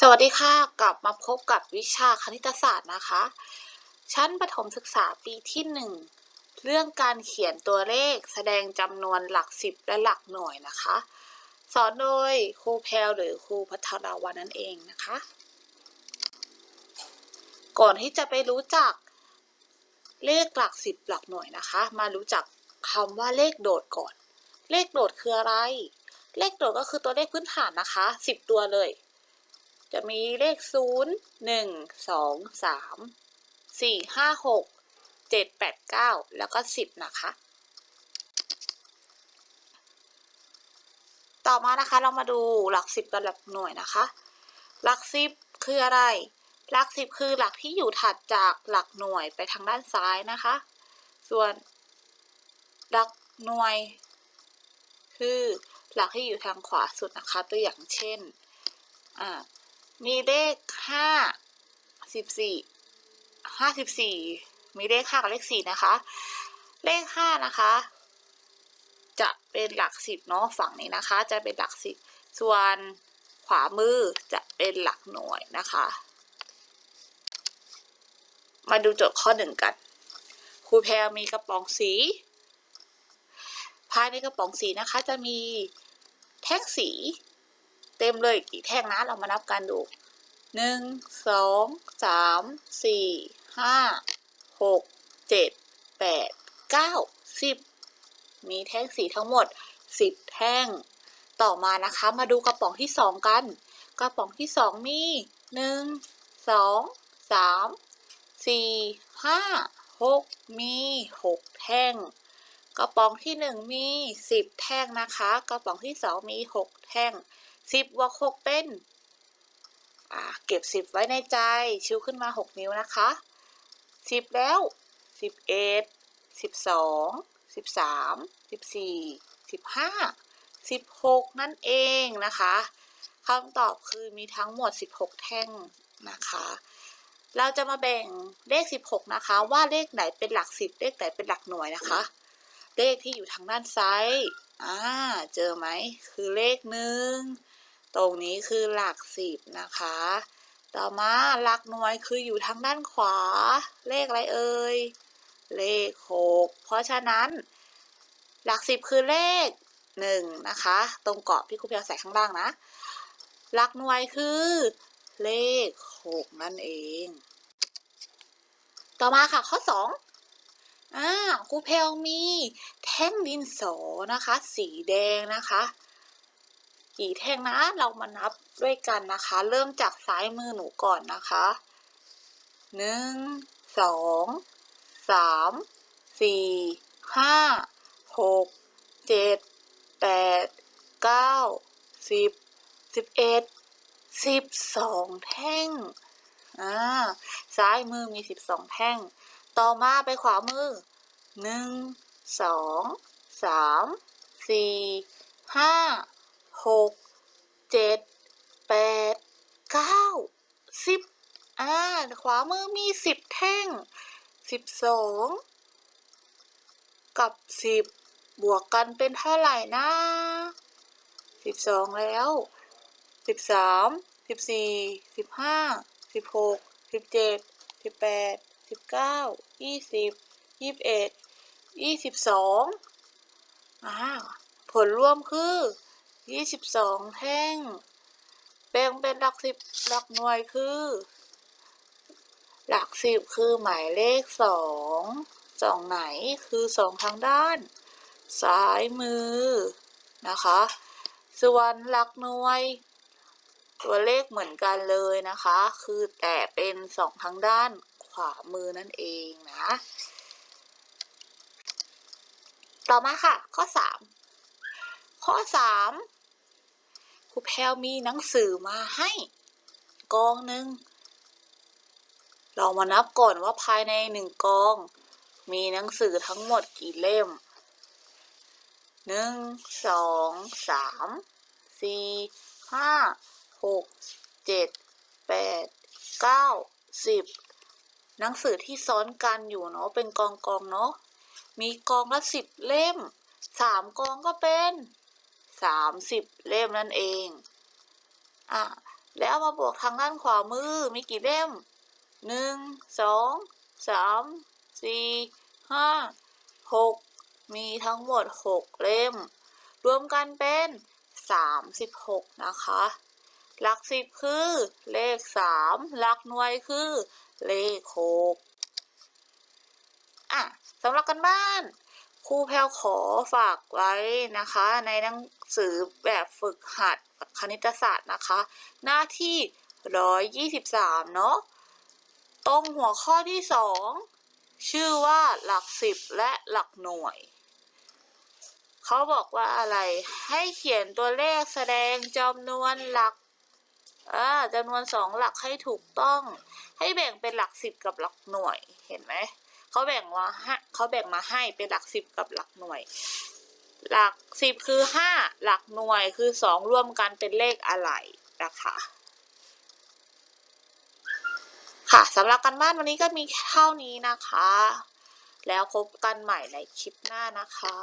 สวัสดีค่ะ กลับมาพบกับวิชาคณิตศาสตร์นะคะ ชั้นประถมศึกษาปีที่หนึ่งเรื่องการเขียนตัวเลขแสดงจำนวนหลักสิบและหลักหน่วยนะคะ สอนโดยครูแพลหรือครูพัทรวันนั่นเองนะคะ ก่อนที่จะไปรู้จักเลขหลักสิบหลักหน่วยนะคะ มารู้จักคำว่าเลขโดดก่อน เลขโดดคืออะไร เลขโดดก็คือตัวเลขพื้นฐานนะคะสิบตัวเลย จะมีเลขศูนย์หนึ่งสองสามสี่ห้าหกเจ็ดแปดเก้าแล้วก็สิบนะคะ ต่อมานะคะเรามาดูหลักสิบกับหลักหน่วยนะคะ หลักสิบคืออะไร หลักสิบคือหลักที่อยู่ถัดจากหลักหน่วยไปทางด้านซ้ายนะคะ ส่วนหลักหน่วย คือหลักที่อยู่ทางขวาสุดนะคะ ตัวอย่างเช่นอ่า มีเลขห้าสิบสี่ห้าสิบสี่มีเลขห้ากับเลขสี่นะคะ เลขห้านะคะ จะเป็นหลักสิบเนาะฝั่งนี้นะคะ จะเป็นหลักสิบส่วนขวามือจะเป็นหลักหน่วยนะคะ มาดูโจทย์ข้อหนึ่งกันครูแพรมีกระป๋องสี ภายในกระป๋องสีนะคะ จะมีแท่งสี เต็มเลยกี่แท่งนะเรามานับกันดูหนึ่งสองสามสี่ห้าหกเจ็ดแปดเก้าสิบมีแท่งสีทั้งหมดสิบแท่ง ต่อมานะคะมาดูกระป๋องที่สองกัน กระป๋องที่สองมีหนึ่งสองสามสี่ห้าหกมีหกแท่ง กระป๋องที่หนึ่งมีสิบแท่งนะคะ กระป๋องที่สองมีหกแท่ง สิบบวกหกเป็นเก็บสิบไว้ในใจชิวขึ้นมาหกนิ้วนะคะสิบแล้วสิบเอ็ดสิบสองสิบสามสิบสี่สิบห้าสิบหกนั่นเองนะคะคำตอบคือมีทั้งหมด16แท่งนะคะเราจะมาแบ่งเลข 16 นะคะ ว่าเลขไหนเป็นหลักสิบเลขไหนเป็นหลักหน่วยนะคะ เลขที่อยู่ทางด้านซ้ายอ่าเจอไหมคือเลขหนึ่ง ตรงนี้คือหลักสิบนะคะ ต่อมาหลักหน่วยคืออยู่ทางด้านขวา เลขอะไรเอ่ย เลขหกเพราะฉะนั้น หลักสิบคือเลขหนึ่งนะคะ ตรงเกรอบที่ครูเพียวใส่ข้างล่างนะ หลักหน่วยคือ เลขหกนั่นเอง ต่อมาค่ะข้อสองอ่าครูเพลมีแท่งดินสอนะคะ สีแดงนะคะ กี่แท่งนะ เรามานับด้วยกันนะคะ เริ่มจากซ้ายมือหนูก่อนนะคะหนึ่งสองสามสี่ห้าหกเจ็ดแปดเก้าสิบสิบเอ็ดสิบสองแท่งอ่าซ้ายมือมีสิบสองแท่ง ต่อมาไปขวามือหนึ่งสองสามสี่ห้า หกเจ็ดแปดเก้าสิบอ่าขวามือมีสิบแท่งสิบสองกับสิบบวกกันเป็นเท่าไหร่นะสิบสองแล้วสิบสามสิบสี่สิบห้าสิบหกสิบเจ็ดสิบแปดสิบเก้ายี่สิบยี่สิบเอ็ดยี่สิบสองอ่าผลรวมคือ ยี่สิบสองแท่ง แบ่งเป็นหลักสิบหลักหน่วยคือ หลักสิบคือหมายเลขสองสองไหนคือสองทางด้าน ซ้ายมือนะคะ ส่วนหลักหน่วย ตัวเลขเหมือนกันเลยนะคะ คือแต่เป็นสองทางด้านขวามือนั่นเองนะ ต่อมาค่ะ ข้อสาม ข้อสามครูแพลวมีหนังสือมาให้กองหนึ่ง เรามานับก่อนว่าภายในหนึ่งกอง มีหนังสือทั้งหมดกี่เล่มหนึ่งสองสามสี่ห้าหกเจ็ดแปดเก้าสิบหนังสือที่ซ้อนกันอยู่เนาะเป็นกองกองๆเนาะมีกองละสิบเล่มสามกองก็เป็น สามสิบเล่มนั่นเอง อะ แล้วมาบวกทางด้านขวามือมีกี่เล่มหนึ่งสองสามสี่ห้าหกมีทั้งหมดหกเล่ม รวมกันเป็นสามสิบหกนะคะ หลักสิบคือเลขสามหลักหน่วยคือเลขหกอะสำหรับกันบ้าน ครูแพลวขอฝากไว้นะคะ ในหนังสือแบบฝึกหัดคณิตศาสตร์นะคะ หน้าที่ 123 เนาะตรงหัวข้อที่ 2 ชื่อว่าหลักสิบและหลักหน่วย เขาบอกว่าอะไรให้เขียนตัวเลขแสดงจำนวนหลักจำนวนสองหลักให้ถูกต้อง ให้แบ่งเป็นหลักสิบกับหลักหน่วยเห็นไหม เขาแบ่งมาให้เขาแบ่งมาให้เป็นหลักสิบกับหลักหน่วย หลักสิบคือห้าหลักหน่วยคือสองรวมกันเป็นเลขอะไรนะคะค่ะสำหรับการบ้านวันนี้ก็มีเท่านี้นะคะ แล้วพบกันใหม่ในคลิปหน้านะคะ